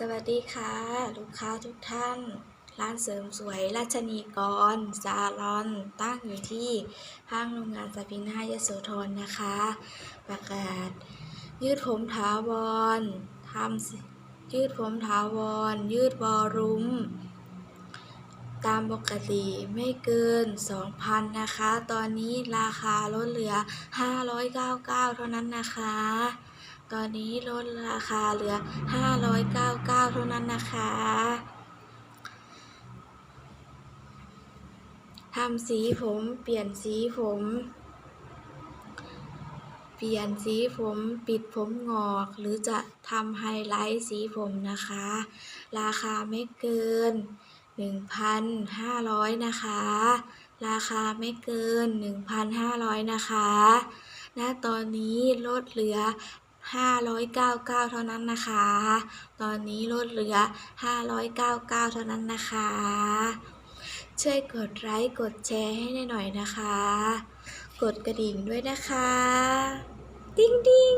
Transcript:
สวัสดีค่ะ ลูกค้าทุกท่าน ร้านเสริมสวยราชนีกรซาลอน ตั้งอยู่ที่ห้างโรงงานสปินายโสธรนะคะ ประกาศ ยืดผมถาวรทำยืดผมถาวร ยืดวอรุม ตามปกติไม่เกิน 2,000 นะคะ ตอนนี้ราคาลดเหลือ 599 เท่านั้นนะคะ ตอนนี้ลดราคาเหลือ 599 เท่านั้นนะคะ ทำสีผม เปลี่ยนสีผม เปลี่ยนสีผม ปิดผมงอก หรือจะทำไฮไลท์สีผมนะคะ ราคาไม่เกิน 1,500 นะคะ ราคาไม่เกิน 1,500 นะคะ ณ ตอนนี้ลดเหลือ 599 เท่านั้นนะคะ ตอนนี้ลดเหลือ 599 เท่านั้นนะคะ ช่วยกดไลค์กดแชร์ให้หน่อยนะคะ กดกระดิ่งด้วยนะคะ ดิ้งดิ้ง